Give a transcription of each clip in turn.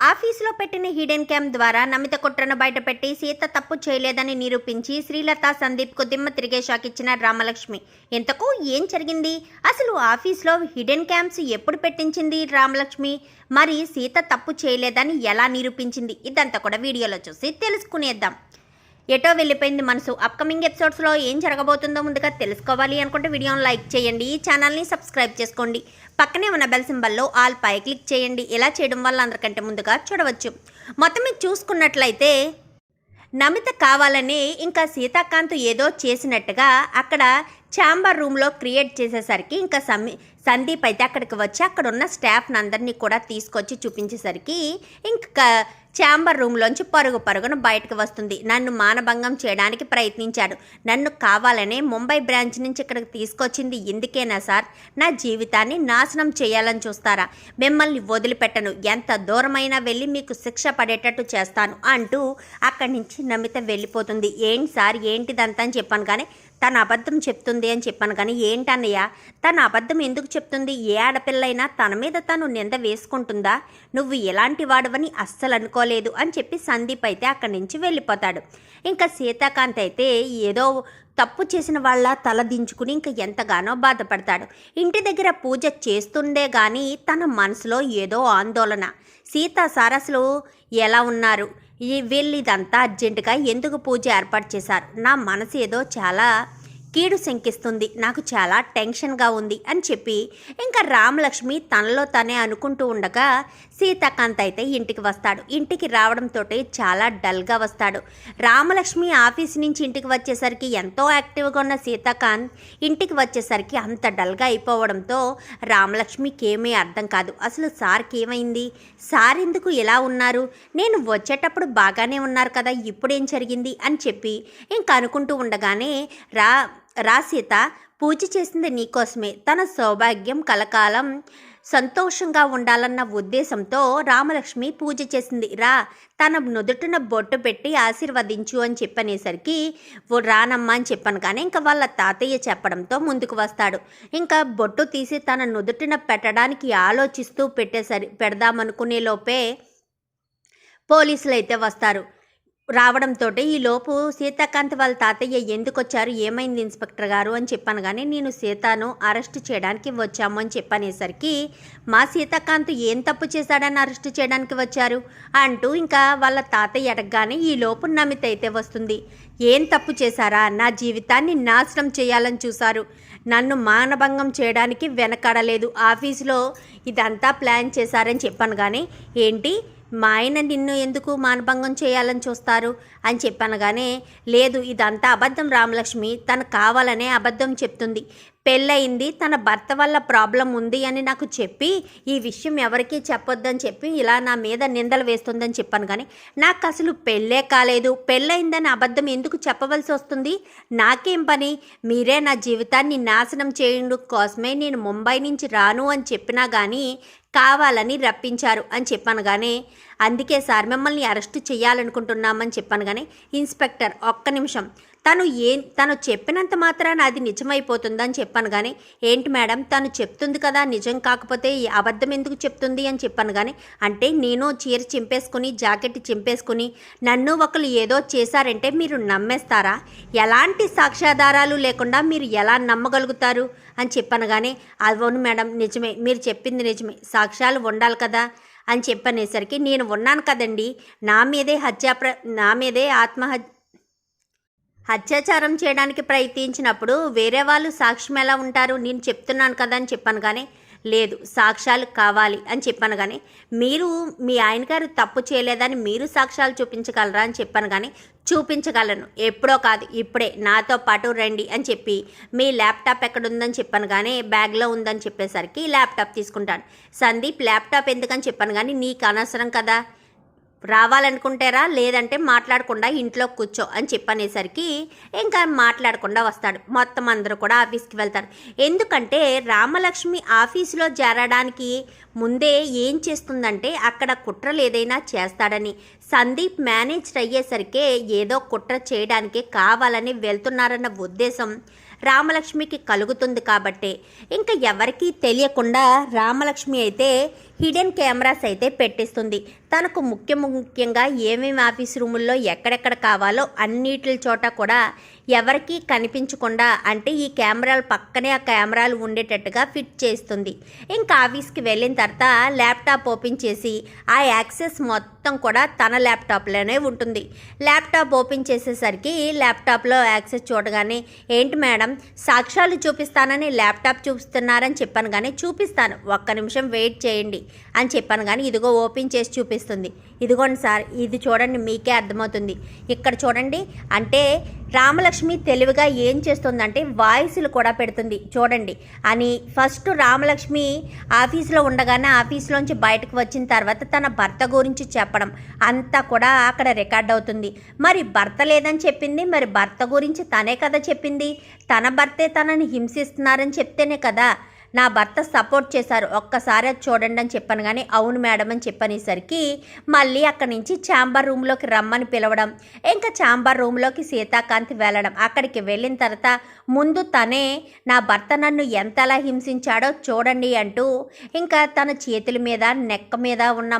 ఆఫీసులో పెట్టిన hidden cam ద్వారా నమిత కుట్రను బయటపెట్టి సీత తప్పు చేయలేదని నిరూపించి శ్రీలత సందీప్కు దిమ్మ తిరిగే షాక్ ఇచ్చిన రామలక్ష్మి. ఇంతకు ఏం జరిగింది? అసలు ఆఫీస్లో హిడెన్ క్యామ్స్ ఎప్పుడు పెట్టించింది రామలక్ష్మి? మరి సీత తప్పు చేయలేదని ఎలా నిరూపించింది? ఇదంతా కూడా వీడియోలో చూసి తెలుసుకునేద్దాం. ఎటో వెళ్ళిపోయింది మనసు. అప్కమింగ్ ఎపిసోడ్స్లో ఏం జరగబోతుందో ముందుగా తెలుసుకోవాలి అనుకుంటే వీడియోని లైక్ చేయండి. ఈ ఛానల్ని సబ్స్క్రైబ్ చేసుకోండి. పక్కనే ఉన్న బెల్ సింబల్లో ఆల్ పై క్లిక్ చేయండి. ఇలా చేయడం వల్ల అందరికంటే ముందుగా చూడవచ్చు. మొత్తం మీరు చూసుకున్నట్లయితే నమిత కావాలని ఇంకా సీతాకాంత్ ఏదో చేసినట్టుగా అక్కడ ఛాంబర్ రూమ్లో క్రియేట్ చేసేసరికి ఇంకా సమి సందీప్ అయితే అక్కడికి వచ్చి అక్కడ ఉన్న స్టాఫ్ని అందరినీ కూడా తీసుకొచ్చి చూపించేసరికి ఇంకా ఛాంబర్ రూమ్లోంచి పరుగు పరుగున బయటకు వస్తుంది. నన్ను మానభంగం చేయడానికి ప్రయత్నించాడు. నన్ను కావాలనే ముంబై బ్రాంచ్ నుంచి ఇక్కడికి తీసుకొచ్చింది ఎందుకేనా సార్? నా జీవితాన్ని నాశనం చేయాలని చూస్తారా? మిమ్మల్ని వదిలిపెట్టను. ఎంత దూరమైనా వెళ్ళి మీకు శిక్ష పడేటట్టు చేస్తాను అంటూ అక్కడి నుంచి నమిత వెళ్ళిపోతుంది. ఏంటి సార్? ఏంటిదంతా అని చెప్పాను కానీ తన అబద్ధం చెప్తుంది అని చెప్పాను. కానీ ఏంటన్నయ్య తన అబద్ధం ఎందుకు చెప్తుంది? ఏ ఆడపిల్లైనా తన మీద తను నింద వేసుకుంటుందా? నువ్వు ఎలాంటి వాడవని అస్సలు అనుకోలేదు అని చెప్పి సందీప్ అయితే అక్కడి నుంచి వెళ్ళిపోతాడు. ఇంకా సీతాకాంత్ అయితే ఏదో తప్పు చేసిన వాళ్ళ తల దించుకుని ఇంకా ఎంతగానో బాధపడతాడు. ఇంటి దగ్గర పూజ చేస్తుండే కానీ తన మనసులో ఏదో ఆందోళన. సీత సారసులు ఎలా ఉన్నారు? ఈ వీళ్ళు ఇదంతా అర్జెంటుగా ఎందుకు పూజ ఏర్పాటు చేశారు? నా మనసు ఏదో చాలా కీడు శంకిస్తుంది. నాకు చాలా టెన్షన్గా ఉంది అని చెప్పి ఇంకా రామలక్ష్మి తనలో తనే అనుకుంటూ ఉండగా సీతాకాంత్ అయితే ఇంటికి వస్తాడు. ఇంటికి రావడంతో చాలా డల్గా వస్తాడు. రామలక్ష్మి ఆఫీస్ నుంచి ఇంటికి వచ్చేసరికి ఎంతో యాక్టివ్గా ఉన్న సీతాకాంత్ ఇంటికి వచ్చేసరికి అంత డల్గా అయిపోవడంతో రామలక్ష్మికి ఏమీ అర్థం కాదు. అసలు సార్కి ఏమైంది సార్ ఎందుకు ఇలా ఉన్నారు? నేను వచ్చేటప్పుడు బాగానే ఉన్నారు కదా ఇప్పుడేం జరిగింది? అని చెప్పి ఇంకా అనుకుంటూ ఉండగానే రా రా సీత పూజ చేసింది నీకోసమే. తన సౌభాగ్యం కలకాలం సంతోషంగా ఉండాలన్న ఉద్దేశంతో రామలక్ష్మి పూజ చేసింది. రా తన నుదుటిన బొట్టు పెట్టి ఆశీర్వదించు అని చెప్పనేసరికి ఓ రానమ్మా అని చెప్పాను. కానీ ఇంకా వాళ్ళ తాతయ్య చెప్పడంతో ముందుకు వస్తాడు. ఇంకా బొట్టు తీసి తన నుదుటిన పెట్టడానికి ఆలోచిస్తూ పెట్టేసరి పెడదామనుకునే లోపే పోలీసులు అయితే వస్తారు. రావడంతో ఈలోపు సీతాకాంత్ వాళ్ళ తాతయ్య ఎందుకు వచ్చారు ఏమైంది ఇన్స్పెక్టర్ గారు? అని చెప్పాను కానీ నేను సీతాను అరెస్ట్ చేయడానికి వచ్చాము అని చెప్పనేసరికి మా సీతాకాంత్ ఏం తప్పు చేశాడని అరెస్ట్ చేయడానికి వచ్చారు? అంటూ ఇంకా వాళ్ళ తాతయ్య అడగగానే ఈలోపు నమిత అయితే వస్తుంది. ఏం తప్పు చేశారా? నా జీవితాన్ని నాశనం చేయాలని చూశారు. నన్ను మానభంగం చేయడానికి వెనకాడలేదు. ఆఫీసులో ఇదంతా ప్లాన్ చేశారని చెప్పాను కానీ ఏంటి? మా ఆయన నిన్ను ఎందుకు మానభంగం చేయాలని చూస్తారు? అని చెప్పనగానే లేదు ఇదంతా అబద్ధం రామలక్ష్మి. తను కావాలనే అబద్ధం చెప్తుంది. పెళ్ళయింది తన భర్త వల్ల ప్రాబ్లం ఉంది అని నాకు చెప్పి ఈ విషయం ఎవరికీ చెప్పొద్దని చెప్పి ఇలా నా మీద నిందలు వేస్తుందని చెప్పాను కానీ నాకు అసలు పెళ్ళే కాలేదు. పెళ్ళయిందని అబద్ధం ఎందుకు చెప్పవలసి వస్తుంది? నాకేం పని? మీరే నా జీవితాన్ని నాశనం చేయడం కోసమే నేను ముంబై నుంచి రాను అని చెప్పినా కానీ కావాలని రప్పించారు అని చెప్పాను కానీ అందుకే సార్ మిమ్మల్ని అరెస్ట్ చేయాలనుకుంటున్నామని చెప్పాను కానీ ఇన్స్పెక్టర్ ఒక్క నిమిషం తను ఏ తను చెప్పినంత మాత్రాన అది నిజమైపోతుందని చెప్పాను కానీ ఏంటి మేడం తను చెప్తుంది కదా నిజం కాకపోతే ఈ అబద్ధం ఎందుకు చెప్తుంది అని చెప్పాను కానీ అంటే నేను చీర చింపేసుకుని జాకెట్ చింపేసుకుని నన్ను ఒకరు ఏదో చేశారంటే మీరు నమ్మేస్తారా? ఎలాంటి సాక్ష్యాధారాలు లేకుండా మీరు ఎలా నమ్మగలుగుతారు అని చెప్పాను కానీ అవును మేడం నిజమే మీరు చెప్పింది నిజమే సాక్ష్యాలు ఉండాలి కదా అని చెప్పనేసరికి నేను ఉన్నాను కదండి నా మీదే హత్యాప్ర నా మీదే ఆత్మహత్య అత్యాచారం చేయడానికి ప్రయత్నించినప్పుడు వేరే వాళ్ళు సాక్ష్యం ఎలా ఉంటారు? నేను చెప్తున్నాను కదా అని చెప్పాను కానీ లేదు సాక్ష్యాలు కావాలి అని చెప్పాను కానీ మీరు మీ ఆయన గారు తప్పు చేయలేదని మీరు సాక్ష్యాలు చూపించగలరా అని చెప్పాను కానీ చూపించగలను. ఎప్పుడో కాదు ఇప్పుడే. నాతో పాటు రండి అని చెప్పి మీ ల్యాప్టాప్ ఎక్కడ ఉందని చెప్పాను కానీ బ్యాగ్లో ఉందని చెప్పేసరికి ల్యాప్టాప్ తీసుకుంటాను సందీప్ ల్యాప్టాప్ ఎందుకని చెప్పాను కానీ నీకు అనవసరం కదా? రావాలనుకుంటారా? లేదంటే మాట్లాడకుండా ఇంట్లో కూర్చో అని చెప్పనేసరికి ఇంకా మాట్లాడకుండా వస్తాడు. మొత్తం అందరూ కూడా ఆఫీస్కి వెళ్తారు. ఎందుకంటే రామలక్ష్మి ఆఫీసులో చేరడానికి ముందే ఏం చేస్తుందంటే అక్కడ కుట్రలు ఏదైనా చేస్తాడని. సందీప్ మేనేజర్ అయ్యేసరికే ఏదో కుట్ర చేయడానికి కావాలని వెళ్తున్నారన్న ఉద్దేశం రామలక్ష్మికి కలుగుతుంది కాబట్టే. ఇంకా ఎవరికీ తెలియకుండా రామలక్ష్మి అయితే హిడెన్ కెమెరాస్ అయితే పెట్టిస్తుంది. తనకు ముఖ్య ముఖ్యంగా ఏమేమి ఆఫీస్ రూముల్లో ఎక్కడెక్కడ కావాలో అన్నిటి చోట కూడా ఎవరికీ కనిపించకుండా అంటే ఈ కెమెరాలు పక్కనే ఆ కెమెరాలు ఉండేటట్టుగా ఫిట్ చేస్తుంది. ఇంకా ఆఫీస్కి వెళ్ళిన తర్వాత ల్యాప్టాప్ ఓపెన్ చేసి ఆ యాక్సెస్ మొత్తం కూడా తన ల్యాప్టాప్లోనే ఉంటుంది. ల్యాప్టాప్ ఓపెన్ చేసేసరికి ల్యాప్టాప్లో యాక్సెస్ చూడగానే ఏంటి మేడం సాక్ష్యాలు చూపిస్తానని ల్యాప్టాప్ చూపిస్తున్నారని చెప్పాను కానీ చూపిస్తాను. ఒక్క నిమిషం వెయిట్ చేయండి. అని చెప్పాను కానీ ఇదిగో ఓపెన్ చేసి చూపిస్తుంది. ఇదిగోండి సార్ ఇది చూడండి మీకే అర్థమవుతుంది. ఇక్కడ చూడండి అంటే రామలక్ష్మి తెలివిగా ఏం చేస్తుందంటే వాయిస్లు కూడా పెడుతుంది. చూడండి అని ఫస్ట్ రామలక్ష్మి ఆఫీస్లో ఉండగానే ఆఫీస్లోంచి బయటకు వచ్చిన తర్వాత తన భర్త గురించి చెప్పడం అంతా కూడా అక్కడ రికార్డ్ అవుతుంది. మరి భర్త లేదని చెప్పింది మరి భర్త గురించి తనే కదా చెప్పింది? తన భర్తే తనని హింసిస్తున్నారని చెప్తేనే కదా నా భర్త సపోర్ట్ చేశారు. ఒక్కసారి అది చూడండి అని చెప్పాను కానీ అవును మేడం అని చెప్పనేసరికి మళ్ళీ అక్కడి నుంచి ఛాంబర్ రూమ్లోకి రమ్మని పిలవడం. ఇంకా ఛాంబర్ రూమ్లోకి సీతాకాంత్ వెళ్ళడం. అక్కడికి వెళ్ళిన తర్వాత ముందు తనే నా భర్త నన్ను ఎంతలా హింసించాడో చూడండి అంటూ ఇంకా తన చేతుల మీద నెక్క మీద ఉన్న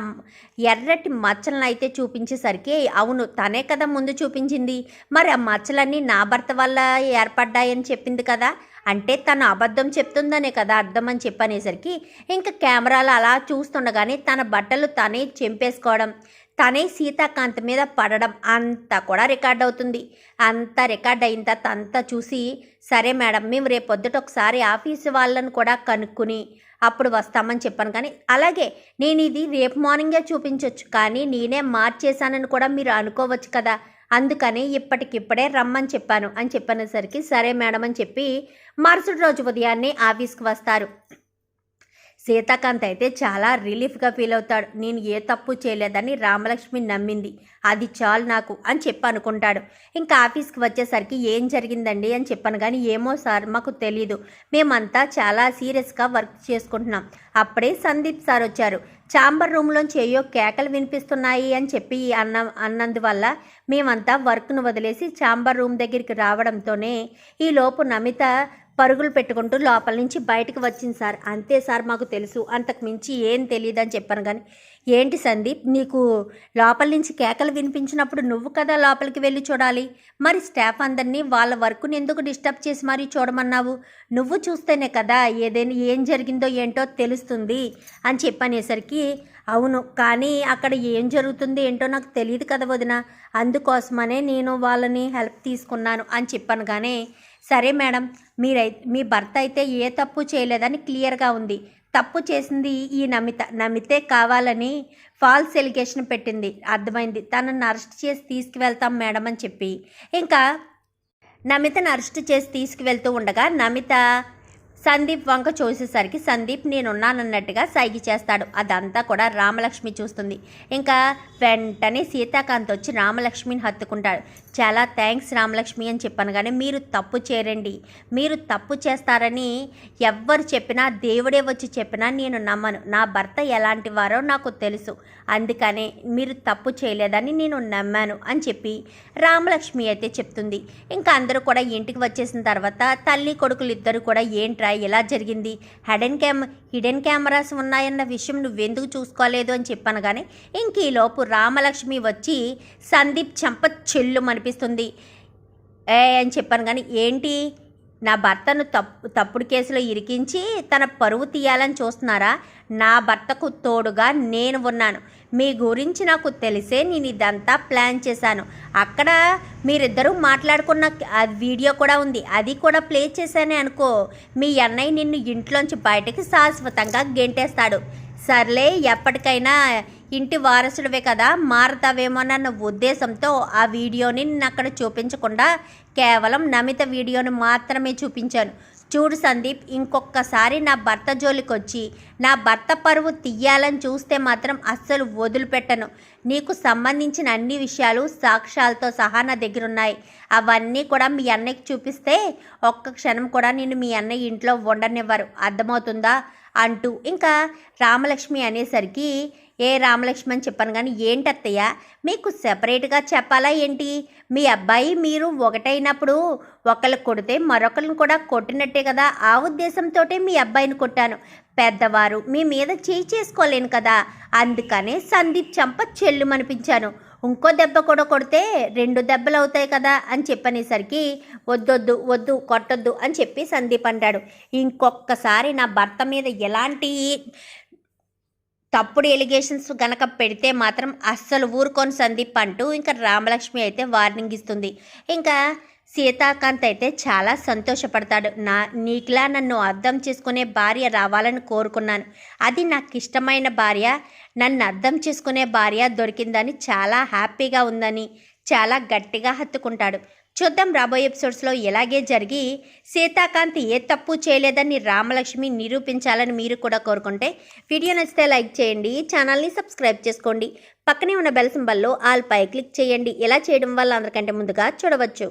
ఎర్రటి మచ్చలను అయితే చూపించేసరికి అవును తనే కదా ముందు చూపించింది. మరి ఆ మచ్చలన్నీ నా భర్త వల్ల ఏర్పడ్డాయని చెప్పింది కదా. అంటే తను అబద్ధం చెప్తుందనే కదా అర్థం అని చెప్పనేసరికి ఇంకా కెమెరాలు అలా చూస్తుండగానే తన బట్టలు తనే చెంపేసుకోవడం తనే సీతాకాంత్ మీద పడడం అంతా కూడా రికార్డ్ అవుతుంది. అంతా రికార్డ్ అయిన తర్వాత అంతా చూసి సరే మేడం మేము రేపొద్దుట ఒకసారి ఆఫీసు వాళ్ళని కూడా కనుక్కుని అప్పుడు వస్తామని చెప్పాను. కానీ అలాగే నేను ఇది రేపు మార్నింగే చూపించవచ్చు కానీ నేనే మార్చేశానని కూడా మీరు అనుకోవచ్చు కదా. అందుకని ఇప్పటికిప్పుడే రమ్మని చెప్పాను అని చెప్పనేసరికి సరే మేడం అని చెప్పి మరుసటి రోజు ఉదయాన్నే ఆఫీస్కి వస్తారు. సీతాకాంత్ అయితే చాలా రిలీఫ్గా ఫీల్ అవుతాడు. నేను ఏ తప్పు చేయలేదని రామలక్ష్మి నమ్మింది. అది చాలు నాకు అని చెప్పి అనుకుంటాడు. ఇంకా ఆఫీస్కి వచ్చేసరికి ఏం జరిగిందండి అని చెప్పాను కానీ ఏమో సార్ మాకు తెలీదు. మేమంతా చాలా సీరియస్గా వర్క్ చేసుకుంటున్నాం. అప్పుడే సందీప్ సార్ వచ్చారు. చాంబర్ రూమ్లోంచి ఏయో కేకలు వినిపిస్తున్నాయి అని చెప్పి అన్న అన్నందువల్ల మేమంతా వర్క్ను వదిలేసి చాంబర్ రూమ్ దగ్గరికి రావడంతోనే ఈ లోపు నమిత పరుగులు పెట్టుకుంటూ లోపల నుంచి బయటకు వచ్చింది సార్. అంతే సార్ మాకు తెలుసు. అంతకు మించి ఏం తెలియదు అని చెప్పాను కానీ ఏంటి సందీప్ నీకు లోపల నుంచి కేకలు వినిపించినప్పుడు నువ్వు కదా లోపలికి వెళ్ళి చూడాలి. మరి స్టాఫ్ అందరినీ వాళ్ళ వర్క్ని ఎందుకు డిస్టర్బ్ చేసి మరీ చూడమన్నావు? నువ్వు చూస్తేనే కదా ఏదైనా ఏం జరిగిందో ఏంటో తెలుస్తుంది అని చెప్పనేసరికి అవును కానీ అక్కడ ఏం జరుగుతుంది ఏంటో నాకు తెలియదు కదా వదిన. అందుకోసమనే నేను వాళ్ళని హెల్ప్ తీసుకున్నాను అని చెప్పాను కానీ సరే మేడం మీరై మీ భర్త అయితే ఏ తప్పు చేయలేదని క్లియర్గా ఉంది. తప్పు చేసింది ఈ నమిత. నమితే కావాలని ఫాల్స్ ఎలిగేషన్ పెట్టింది. అర్థమైంది. తనను అరెస్ట్ చేసి తీసుకువెళ్తాం మేడం అని చెప్పి. ఇంకా నమితను అరెస్ట్ చేసి తీసుకువెళ్తూ ఉండగా నమిత సందీప్ వంక చూసేసరికి సందీప్ నేనున్నానన్నట్టుగా సైగి చేస్తాడు. అదంతా కూడా రామలక్ష్మి చూస్తుంది. ఇంకా వెంటనే సీతాకాంత్ వచ్చి రామలక్ష్మిని హత్తుకుంటాడు. చాలా థ్యాంక్స్ రామలక్ష్మి అని చెప్పాను కానీ మీరు తప్పు చేయరండి. మీరు తప్పు చేస్తారని ఎవ్వరు చెప్పినా దేవుడే వచ్చి చెప్పినా నేను నమ్మను. నా భర్త ఎలాంటి వారో నాకు తెలుసు. అందుకనే మీరు తప్పు చేయలేదని నేను నమ్మాను అని చెప్పి రామలక్ష్మి అయితే చెప్తుంది. ఇంకా అందరూ కూడా ఇంటికి వచ్చేసిన తర్వాత తల్లి కొడుకులు ఇద్దరు కూడా ఏంట్రా ఇలా జరిగింది? హెడెన్ క్యామ్ హిడెన్ కెమెరాస్ ఉన్నాయన్న విషయం నువ్వెందుకు చూసుకోలేదు అని చెప్పాను కానీ ఇంక ఈలోపు రామలక్ష్మి వచ్చి సందీప్ చెంప చెల్లు అనిపిస్తుంది ఏ అని చెప్పాను కానీ ఏంటి? నా భర్తను తప్పు తప్పుడు కేసులో ఇరికించి తన పరువు తీయాలని చూస్తున్నారా? నా భర్తకు తోడుగా నేను ఉన్నాను. మీ గురించి నాకు తెలిసే నేను ఇదంతా ప్లాన్ చేశాను. అక్కడ మీరిద్దరూ మాట్లాడుకున్న వీడియో కూడా ఉంది. అది కూడా ప్లే చేశానే అనుకో మీ అన్నయ్య నిన్ను ఇంట్లోంచి బయటకి శాశ్వతంగా గెంటేస్తాడు. సర్లే ఎప్పటికైనా ఇంటి వారసుడివే కదా మారతావేమోనన్న ఉద్దేశంతో ఆ వీడియోని నేను అక్కడ చూపించకుండా కేవలం నమిత వీడియోని మాత్రమే చూపించాను. చూడు సందీప్ ఇంకొకసారి నా భర్త జోలికి వచ్చి నా భర్త పరువు తీయాలని చూస్తే మాత్రం అస్సలు వదిలిపెట్టను. నీకు సంబంధించిన అన్ని విషయాలు సాక్ష్యాలతో సహా నా దగ్గర ఉన్నాయి అవన్నీ కూడా మీ అన్నయ్యకి చూపిస్తే ఒక్క క్షణం కూడా నేను మీ అన్నయ్య ఇంట్లో ఉండనివ్వరు. అర్థమవుతుందా? అంటూ ఇంకా రామలక్ష్మి అనేసరికి ఏ రామలక్ష్మణ్ చెప్పాను కానీ ఏంటత్తయ్య? మీకు సెపరేట్గా చెప్పాలా ఏంటి? మీ అబ్బాయి మీరు ఒకటైనప్పుడు ఒకళ్ళు కొడితే మరొకరిని కూడా కొట్టినట్టే కదా. ఆ ఉద్దేశంతో మీ అబ్బాయిని కొట్టాను. పెద్దవారు మీ మీద చేయి చేసుకోలేను కదా. అందుకనే సందీప్ చంప చెల్లుమనిపించాను. ఇంకో దెబ్బ కూడా కొడితే రెండు దెబ్బలు అవుతాయి కదా అని చెప్పనేసరికి వద్దొద్దు వద్దు కొట్టొద్దు అని చెప్పి సందీప్ అంటాడు. ఇంకొకసారి నా భర్త మీద ఎలాంటి తప్పుడు ఎలిగేషన్స్ గనక పెడితే మాత్రం అస్సలు ఊరుకొని సందీప్ అంటూ ఇంకా రామలక్ష్మి అయితే వార్నింగ్ ఇస్తుంది. ఇంకా సీతాకాంత్ అయితే చాలా సంతోషపడతాడు. నా నీకులా నన్ను అర్థం చేసుకునే భార్య రావాలని కోరుకున్నాను. అది నాకు ఇష్టమైన భార్య నన్ను అర్థం చేసుకునే భార్య దొరికిందని చాలా హ్యాపీగా ఉందని చాలా గట్టిగా హత్తుకుంటాడు. చూద్దాం రాబోయే ఎపిసోడ్స్లో ఎలాగే జరిగి సీతాకాంత్ ఏ తప్పు చేయలేదని రామలక్ష్మి నిరూపించాలని మీరు కూడా కోరుకుంటే వీడియో నచ్చితే లైక్ చేయండి ఛానల్ని సబ్స్క్రైబ్ చేసుకోండి. పక్కనే ఉన్న బెల్ సింబల్లో ఆల్ పై క్లిక్ చేయండి. ఇలా చేయడం వల్ల అందరికంటే ముందుగా చూడవచ్చు.